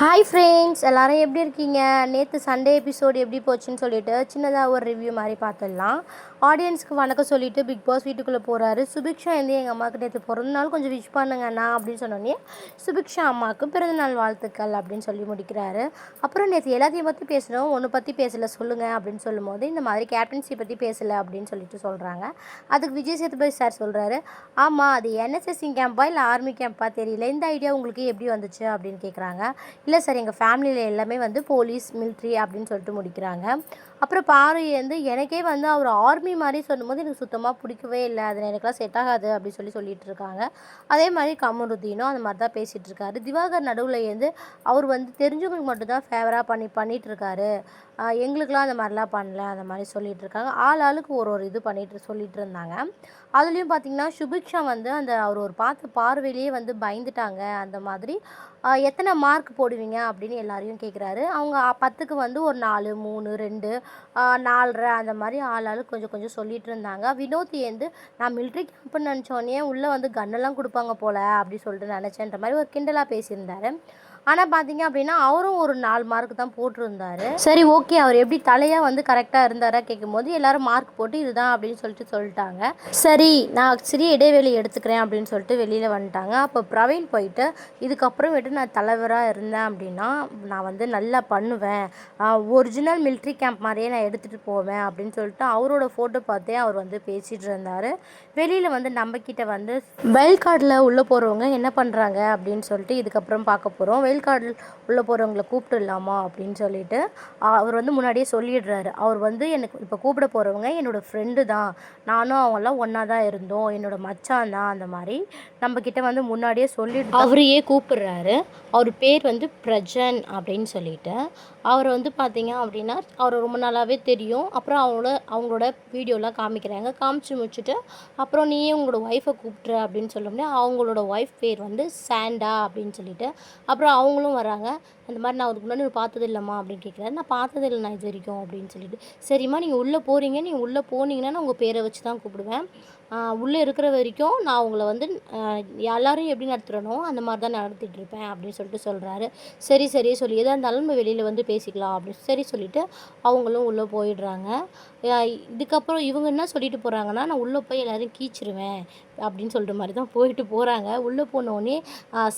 Hi friends எல்லோரும் எப்படி இருக்கீங்க? நேற்று சண்டே எபிசோடு எப்படி போச்சுன்னு சொல்லிட்டு சின்னதாக ஒரு ரிவ்யூ மாதிரி பார்த்துடலாம். ஆடியன்ஸ்க்கு வணக்கம் சொல்லிட்டு பிக் பாஸ் வீட்டுக்குள்ளே போகிறாரு சுபிக்ஷா வந்து எங்கள் அம்மாவுக்கு நேற்று பிறந்த நாள் கொஞ்சம் விஷ் பண்ணுங்கண்ணா அப்படின்னு சொன்னோடனே சுபிக்ஷா அம்மாவுக்கு பிறந்தநாள் வாழ்த்துக்கள் அப்படின்னு சொல்லி முடிக்கிறாரு. அப்புறம் நேற்று எல்லாத்தையும் பற்றி பேசணும் ஒன்று பற்றி பேசலை சொல்லுங்கள் அப்படின்னு சொல்லும்போது இந்த மாதிரி கேப்டன்சி பற்றி பேசலை அப்படின்னு சொல்லிட்டு சொல்கிறாங்க அதுக்கு விஜய் சேதுபதி சார் சொல்கிறாரு ஆமாம் அது என்எஸ்எஸ்சி கேம்பா இல்லை ஆர்மி கேம்பா தெரியல. இந்த ஐடியா உங்களுக்கு எப்படி வந்துச்சு? அப்படின்னு கேட்குறாங்க இல்லை சார் எங்கள் ஃபேமிலியில் எல்லாமே வந்து போலீஸ் மிலிட்ரி அப்படின்னு சொல்லிட்டு முடிக்கிறாங்க. அப்புறம் பாரு வந்து எனக்கே வந்து அவர் ஆர்மி மாதிரி சொல்லும்போது எனக்கு சுத்தமாக பிடிக்கவே இல்லை. அது எனக்குலாம் செட் ஆகாது அப்படின்னு சொல்லி சொல்லிட்டு இருக்காங்க. அதே மாதிரி கமருதீனும் அந்த மாதிரி தான் பேசிகிட்டு இருக்காரு. திவாகர் நடுவில் இருந்து அவர் வந்து தெரிஞ்சவங்களுக்கு மட்டும்தான் ஃபேவராக பண்ணி பண்ணிகிட்டு இருக்காரு. எங்களுக்கெலாம் அந்த மாதிரிலாம் பண்ணல அந்த மாதிரி சொல்லிட்டு இருக்காங்க. ஆள் ஆளுக்கு ஒரு ஒரு இது பண்ணிட்டு சொல்லிட்டு இருந்தாங்க. அதுலேயும் பார்த்தீங்கன்னா சுபிக்ஷா வந்து அந்த அவர் ஒரு பார்த்து பார்வையிலேயே வந்து பயந்துட்டாங்க. அந்த மாதிரி எத்தனை மார்க் போடுவீங்க அப்படின்னு எல்லாரையும் கேட்குறாரு அவங்க பத்துக்கு வந்து ஒரு நாலு மூணு ரெண்டு நாலரை அந்த மாதிரி ஆள் ஆளுக்கு கொஞ்சம் கொஞ்சம் சொல்லிட்டு இருந்தாங்க. வினோத் ஏந்து நான் மிலிட்ரி கேம்ப்னு நினச்சோடனே உள்ளே வந்து கன்னெல்லாம் கொடுப்பாங்க போல அப்படி சொல்லிட்டு நினச்சேன்ற மாதிரி ஒரு கிண்டலாக பேசியிருந்தாரு. ஆனால் பார்த்தீங்க அப்படின்னா அவரும் ஒரு நாலு மார்க் தான் போட்டிருந்தாரு. சரி ஓகே அவர் எப்படி தலையாக வந்து கரெக்டாக இருந்தாரா கேட்கும்போது எல்லாரும் மார்க் போட்டு இதுதான் அப்படின்னு சொல்லிட்டு சொல்லிட்டாங்க. சரி நான் சிறிய இடைவெளி எடுத்துக்கிறேன் அப்படின்னு சொல்லிட்டு வெளியில் வந்துட்டாங்க. அப்போ பிரவீன் போயிட்டு இதுக்கப்புறமேட்டு நான் தலைவராக இருந்தேன் அப்படின்னா நான் வந்து நல்லா பண்ணுவேன். ஒரிஜினல் மிலிட்ரி கேம்ப் மாதிரியே நான் எடுத்துகிட்டு போவேன். அப்படின்னு சொல்லிட்டு அவரோட ஃபோட்டோ பார்த்தே அவர் வந்து பேசிகிட்டு இருந்தார். வெளியில் வந்து நம்மக்கிட்ட வந்து வெயில் கார்டில் உள்ளே போகிறவங்க என்ன பண்ணுறாங்க அப்படின்னு சொல்லிட்டு இதுக்கப்புறம் பார்க்க போகிறோம் வெயில் கார்டில் உள்ளே போகிறவங்கள கூப்பிட்டுடலாமா அப்படின்னு சொல்லிட்டு அவர் வந்து முன்னாடியே சொல்லிடுறாரு. அவர் வந்து எனக்கு இப்போ கூப்பிட போகிறவங்க என்னோடய ஃப்ரெண்டு தான். நானும் அவங்கெல்லாம் ஒன்றா தான் இருந்தோம். என்னோடய மச்சான் தான் அந்த மாதிரி நம்மக்கிட்ட வந்து முன்னாடியே சொல்லிட்டு அவரையே கூப்பிடுறாரு. அவர் பேர் வந்து பிரஜன் அப்படின்னு சொல்லிட்டு அவர் வந்து பார்த்தீங்க அப்படின்னா அவர் ரொம்ப நாளாகவே தெரியும். அப்புறம் அவங்களோட அவங்களோட வீடியோலாம் காமிக்கிறாங்க. காமிச்சு முடிச்சுட்டு அப்புறம் நீயே உங்களோட ஒய்ஃபை கூப்பிட்ற அப்படின்னு சொல்லும்போது அவங்களோட ஒய்ஃப் பேர் வந்து சாண்டா அப்படின்னு சொல்லிட்டு அப்புறம் அவங்களும் வராங்க. அந்த மாதிரி நான் அதுக்கு முன்னாடி பார்த்தது இல்லைம்மா அப்படின்னு கேட்குறாரு. நான் பார்த்தது இல்லை நான் இது வரைக்கும் அப்படின்னு சொல்லிட்டு. சரிம்மா நீங்கள் உள்ளே போகிறீங்க நீங்கள் உள்ளே போனீங்கன்னா நான் உங்கள் பேரை வச்சு தான் கூப்பிடுவேன். உள்ளே இருக்கிற வரைக்கும் நான் உங்களை வந்து எல்லாரும் எப்படி நடத்துகிறனோ அந்த மாதிரி தான் நடத்திட்டு இருப்பேன் அப்படின்னு சொல்லிட்டு சொல்கிறாரு சரி சரி சொல்லி எதாக இருந்தாலும் நம்ம வெளியில் வந்து பேசிக்கலாம் அப்படின்னு சரி சொல்லிட்டு அவங்களும் உள்ளே போயிடுறாங்க. இதுக்கப்புறம் இவங்க என்ன சொல்லிட்டு போகிறாங்கன்னா நான் உள்ளே போய் எல்லோரும் கீச்சிருவேன் அப்படின்னு சொல்கிற மாதிரி தான் போயிட்டு போகிறாங்க உள்ளே போனோடனே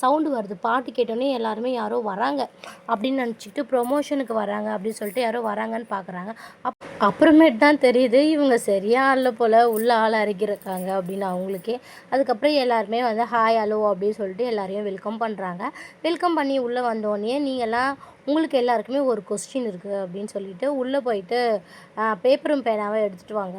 சவுண்டு வருது. பாட்டு கேட்டோடனே எல்லாருமே யாரோ வராங்க. அப்படின்னு நினச்சிக்கிட்டு ப்ரொமோஷனுக்கு வராங்க அப்படின்னு சொல்லிட்டு யாரோ வராங்கன்னு பார்க்குறாங்க அப் அப்புறமேட்டு தான் தெரியுது இவங்க சரியா ஆளில் போல் உள்ள ஆள் இறக்கிருக்காங்க அப்படின்னு அவங்களுக்கே. அதுக்கப்புறம் எல்லாருமே வந்து ஹாய் ஹலோ அப்படின்னு சொல்லிட்டு எல்லாரையும் வெல்கம் பண்ணுறாங்க வெல்கம் பண்ணி உள்ளே வந்தோடனே நீங்கள்லாம் உங்களுக்கு எல்லாருக்குமே ஒரு கொஸ்டின் இருக்குது அப்படின்னு சொல்லிட்டு உள்ளே போயிட்டு பேப்பரும் பேனாவை எடுத்துகிட்டு வாங்க.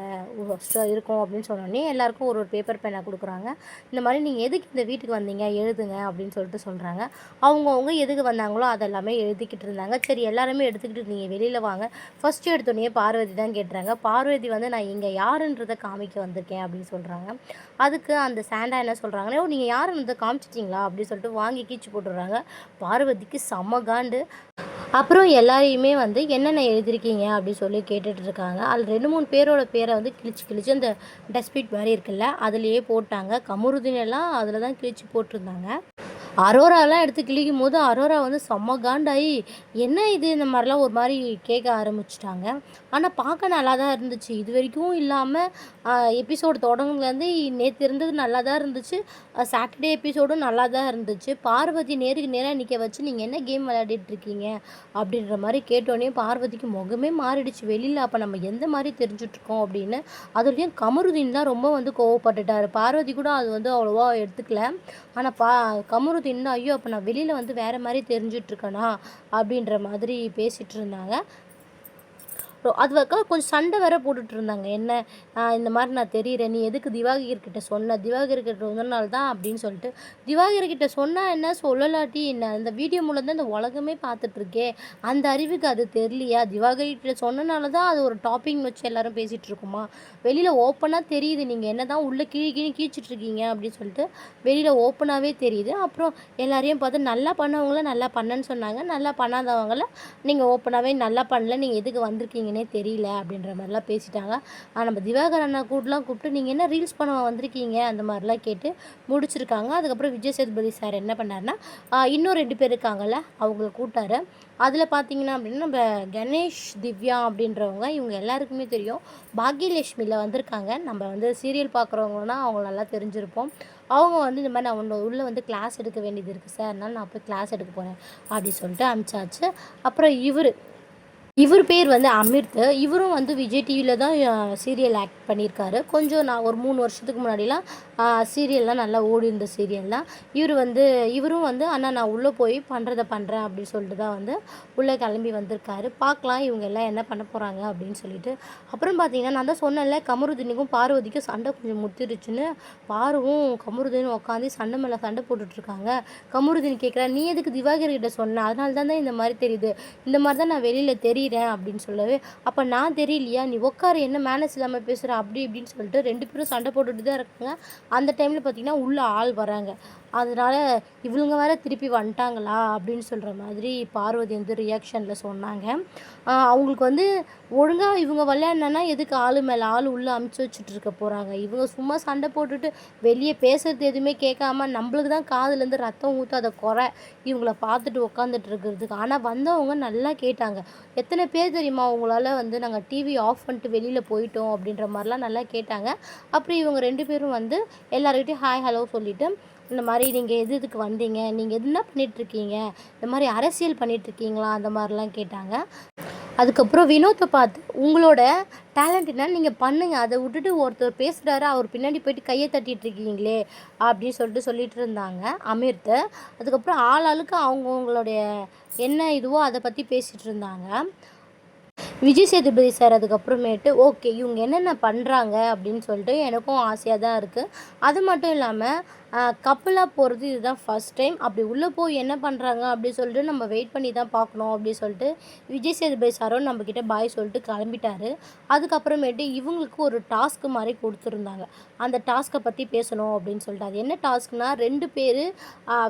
இருக்கும் அப்படின்னு சொன்னோடனே எல்லாருக்கும் ஒரு ஒரு பேப்பர் பேனா கொடுக்குறாங்க. இந்த மாதிரி நீங்கள் எதுக்கு இந்த வீட்டுக்கு வந்தீங்க? எழுதுங்க அப்படின்னு சொல்லிட்டு சொல்கிறாங்க அவங்கவுங்க எதுக்கு வந்தாங்களோ அதெல்லாமே எழுதிக்கிட்டு இருந்தாங்க. சரி எல்லாருமே எடுத்துக்கிட்டு நீங்கள் வெளியில் வாங்க. ஃபஸ்ட்டு எடுத்தோடனே பார்வதி தான் கேட்டுறாங்க பார்வதி வந்து நான் இங்கே யாருன்றதை காமிக்க வந்திருக்கேன் அப்படின்னு சொல்கிறாங்க அதுக்கு அந்த சாண்டா என்ன சொல்கிறாங்கன்னா நீங்கள் யாருன்றதை காமிச்சிட்டிங்களா? அப்படின்னு சொல்லிட்டு வாங்கி கீச்சு போட்டுடுறாங்க. பார்வதிக்கு செம்ம காண்டு. அப்புறம் எல்லாரையுமே வந்து என்னென்ன எழுதியிருக்கீங்க? அப்படின்னு சொல்லி கேட்டுட்டு இருக்காங்க அதில் ரெண்டு மூணு பேரோட பேரை வந்து கிழிச்சு கிழிச்சு அந்த டஸ்ட்பிட் மாதிரி இருக்குல்ல அதுலேயே போட்டாங்க. கமருதீன் எல்லாம் அதில் தான் கிழிச்சு போட்டிருந்தாங்க. அரோராலாம் எடுத்து கிழிக்கும் போது அரோரா வந்து செம்ம காண்டாயி என்ன இது? இந்த மாதிரிலாம் ஒரு மாதிரி கேட்க ஆரம்பிச்சிட்டாங்க. ஆனால் பார்க்க நல்லா தான் இருந்துச்சு. இது வரைக்கும் இல்லாமல் எபிசோடு தொடங்குலேருந்து நேற்று இருந்தது நல்லா தான் இருந்துச்சு. சாட்டர்டே எபிசோடும் நல்லா தான் இருந்துச்சு. பார்வதி நேருக்கு நேராக நிற்க வச்சு நீங்கள் என்ன கேம் விளையாடிட்டு இருக்கீங்க? அப்படின்ற மாதிரி கேட்டோடனே பார்வதிக்கு முகமே மாறிடுச்சு. வெளியில் அப்போ நம்ம எந்த மாதிரி தெரிஞ்சுட்ருக்கோம் அப்படின்னு. அதுலேயும் கமருதீன் தான் ரொம்ப வந்து கோவப்பட்டுட்டார். பார்வதி கூட அது வந்து அவ்வளோவா எடுத்துக்கல. ஆனால் பா கமருதீன் தான் ஐயோ அப்போ நான் வெளியில் வந்து வேறு மாதிரி தெரிஞ்சிட்ருக்கேனா அப்படின்ற மாதிரி பேசிகிட்டு இருந்தாங்க. அது வரைக்கும் கொஞ்சம் சண்டை வேற போட்டுட்டு இருந்தாங்க என்ன இந்த மாதிரி நான் தெரியிறேன். நீ எதுக்கு திவாகர்கிட்ட சொன்ன? திவாகர்கிட்ட சொன்னனால தான் அப்படின்னு சொல்லிட்டு திவாகர்கிட்ட சொன்னால் என்ன சொல்லலாட்டி என்ன இந்த வீடியோ மூலம் தான் இந்த உலகமே பார்த்துட்ருக்கே அந்த அறிவுக்கு அது தெரியலையா? திவாகர்கிட்ட சொன்னனால தான் அது ஒரு டாப்பிங் வச்சு எல்லாரும் பேசிகிட்டு இருக்குமா வெளியில் ஓப்பனாக தெரியுது. நீங்கள் என்ன தான் உள்ளே கீழே கீழே கீழ்ச்சிட்டு இருக்கீங்க அப்படின்னு சொல்லிட்டு வெளியில் ஓப்பனாகவே தெரியுது. அப்புறம் எல்லாரையும் பார்த்து நல்லா பண்ணவங்கள நல்லா பண்ணேன்னு சொன்னாங்க. நல்லா பண்ணாதவங்கள நீங்கள் ஓப்பனாகவே நல்லா பண்ணல. நீங்கள் எதுக்கு வந்திருக்கீங்க? வந்தீங்கன்னே தெரியல அப்படின்ற மாதிரிலாம் பேசிட்டாங்க. ஆனால் நம்ம திவாகர் அண்ணா கூடலாம் கூப்பிட்டு நீங்கள் என்ன ரீல்ஸ் பண்ண வந்திருக்கீங்க? அந்த மாதிரிலாம் கேட்டு முடிச்சிருக்காங்க. அதுக்கப்புறம் விஜய் சேதுபதி சார் என்ன பண்ணாருன்னா இன்னும் ரெண்டு பேர் இருக்காங்கல்ல அவங்கள கூட்டாரு அதில் பார்த்தீங்கன்னா அப்படின்னா நம்ம கணேஷ் திவ்யா அப்படின்றவங்க இவங்க எல்லாருக்குமே தெரியும். பாக்யலட்சுமியில் வந்திருக்காங்க. நம்ம வந்து சீரியல் பார்க்குறவங்கன்னா அவங்க நல்லா தெரிஞ்சிருப்போம். அவங்க வந்து இந்த மாதிரி நான் ஒன்று உள்ளே வந்து கிளாஸ் எடுக்க வேண்டியது இருக்குது சார். அதனால் நான் போய் கிளாஸ் எடுக்க போகிறேன் அப்படி சொல்லிட்டு அனுப்பிச்சாச்சு அப்புறம் இவர் இவர் பேர் வந்து அமிர்த். இவரும் வந்து விஜய் டிவியில் தான் சீரியல் ஆக்ட் பண்ணியிருக்காரு. கொஞ்சம் நான் ஒரு மூணு வருஷத்துக்கு முன்னாடிலாம் சீரியல்லாம் நல்லா ஓடி இருந்த சீரியல் தான் இவர் வந்து இவரும் வந்து அண்ணா நான் உள்ளே போய் பண்ணுறதை பண்ணுறேன் அப்படின்னு சொல்லிட்டு தான் வந்து உள்ளே கிளம்பி வந்திருக்காரு. பார்க்கலாம் இவங்க எல்லாம் என்ன பண்ண போகிறாங்க அப்படின்னு சொல்லிட்டு. அப்புறம் பார்த்தீங்கன்னா நான் தான் சொன்னேன்ல கமருதினிக்கும் பார்வதிக்கும் சண்டை கொஞ்சம் முத்திருச்சுன்னு. பாருவும் கமருதினும் உட்காந்து சண்டை மேலே சண்டை போட்டுட்ருக்காங்க. கமருதின் கேட்குறா நீ எதுக்கு திவாகர்கிட்ட சொன்ன? அதனால தான் இந்த மாதிரி தெரியுது. இந்த மாதிரி தான் நான் வெளியில் தெரியிறேன் அப்படின்னு சொல்லவே. அப்போ நான் தெரியலையா? நீ உட்காரு என்ன மேனஸ் இல்லாமல் பேசுகிற அப்படி இப்படின்னு சொல்லிட்டு ரெண்டு பேரும் சண்டை போட்டுட்டு தான் இருக்காங்க. அந்த டைமில் பார்த்தீங்கன்னா உள்ளே ஆள் வராங்க. அதனால் இவளுங்க வேற திருப்பி வந்துட்டாங்களா அப்படின்னு சொல்கிற மாதிரி பார்வதி வந்து ரியாக்ஷனில் சொன்னாங்க. அவங்களுக்கு வந்து ஒழுங்காக இவங்க விளையாடினா எதுக்கு ஆள் மேலே ஆள் உள்ளே அமுச்சு வச்சுட்டு இருக்க போகிறாங்க இவங்க சும்மா சண்டை போட்டுட்டு வெளியே பேசுறது எதுவுமே கேட்காம நம்மளுக்கு தான் காதுலேருந்து ரத்தம் ஊற்றாத குறை இவங்கள பார்த்துட்டு உட்காந்துட்டு இருக்கிறதுக்கு. ஆனால் வந்தவங்க நல்லா கேட்டாங்க. எத்தனை பேர் தெரியுமா அவங்களால வந்து நாங்கள் டிவி ஆஃப் பண்ணிட்டு வெளியில் போயிட்டோம் அப்படின்ற மாதிரிலாம் நல்லா கேட்டாங்க. அப்புறம் இவங்க ரெண்டு பேரும் வந்து எல்லாருக்கிட்டையும் ஹாய் ஹலோ சொல்லிவிட்டு இந்த மாதிரி நீங்கள் எது இதுக்கு வந்தீங்க? நீங்கள் எதுனா என்ன பண்ணிகிட்ருக்கீங்க இந்த மாதிரி அரசியல் பண்ணிகிட்ருக்கீங்களா அந்த மாதிரிலாம் கேட்டாங்க. அதுக்கப்புறம் வினோத்தை பார்த்து உங்களோட டேலண்ட் என்னன்னு நீங்கள் பண்ணுங்க. அதை விட்டுட்டு ஒருத்தர் பேசுகிறாரு அவர் பின்னாடி போயிட்டு கையை தட்டிட்டு இருக்கீங்களே அப்படின்னு சொல்லிட்டு சொல்லிட்டு இருந்தாங்க அமீர்த்து. அதுக்கப்புறம் ஆளாளுக்கு அவங்கவுங்களுடைய என்ன இதுவோ அதை பற்றி பேசிகிட்டு இருந்தாங்க விஜய் சேதுபதி சார் அதுக்கப்புறமேட்டு ஓகே இவங்க என்னென்ன பண்ணுறாங்க அப்படின்னு சொல்லிட்டு எனக்கும் ஆசையாக தான் இருக்குது அது மட்டும் இல்லாமல் கப்பலாக போகிறது இதுதான் ஃபஸ்ட் டைம் அப்படி உள்ளே போய் என்ன பண்ணுறாங்க அப்படி சொல்லிட்டு நம்ம வெயிட் பண்ணி தான் பார்க்கணும் அப்படி சொல்லிட்டு விஜய் சேதுபதி சாரும் நம்மக்கிட்ட பாய் சொல்லிட்டு கிளம்பிட்டாரு. அதுக்கப்புறமேட்டு இவங்களுக்கு ஒரு டாஸ்க் மாதிரி கொடுத்துருந்தாங்க. அந்த டாஸ்க்கை பற்றி பேசணும் அப்படின்னு சொல்லிட்டு. அது என்ன டாஸ்க்னா ரெண்டு பேர்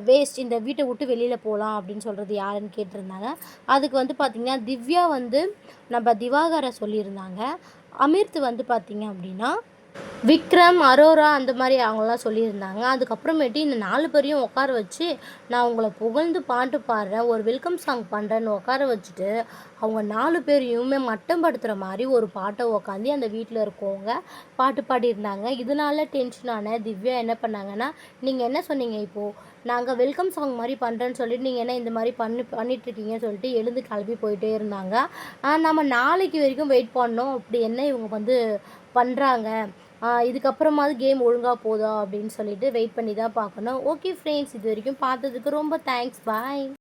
வேஸ்ட் இந்த வீட்டை விட்டு வெளியில் போகலாம் அப்படின்னு சொல்கிறது யாருன்னு கேட்டிருந்தாங்க. அதுக்கு வந்து பார்த்திங்கன்னா திவ்யா வந்து நம்ம திவாகரை சொல்லியிருந்தாங்க. அமிர்த் வந்து பார்த்திங்க அப்படின்னா விக்ரம் அரோரா அந்த மாதிரி அவங்களாம் சொல்லியிருந்தாங்க. அதுக்கப்புறமேட்டு இந்த நாலு பேரையும் உட்கார வச்சு நான் உங்களை புகழ்ந்து பாட்டு பாடுறேன் ஒரு வெல்கம் சாங் பண்ணுறேன்னு உட்கார வச்சுட்டு அவங்க நாலு பேரையுமே மட்டம் படுத்துகிற மாதிரி ஒரு பாட்டை உக்காந்து அந்த வீட்டில் இருக்கவங்க பாட்டு பாடியிருந்தாங்க. இதனால டென்ஷனான திவ்யா என்ன பண்ணாங்கன்னா நீங்கள் என்ன சொன்னீங்க இப்போது நாங்கள் வெல்கம் சாங் மாதிரி பண்ணுறேன்னு சொல்லிட்டு நீங்கள் என்ன இந்த மாதிரி பண்ணி பண்ணிட்டுருக்கீங்கன்னு சொல்லிட்டு எழுந்து கிளம்பி போயிட்டே இருந்தாங்க. நம்ம நாளைக்கு வரைக்கும் வெயிட் பண்ணோம். அப்படி என்ன இவங்க வந்து பண்ணுறாங்க இதுக்கப்புறமாவது கேம் ஒழுங்காக போதா அப்படின்னு சொல்லிட்டு வெயிட் பண்ணி தான் பார்க்கணும். ஓகே ஃப்ரெண்ட்ஸ் இது வரைக்கும் பார்த்ததுக்கு ரொம்ப தேங்க்ஸ் பாய்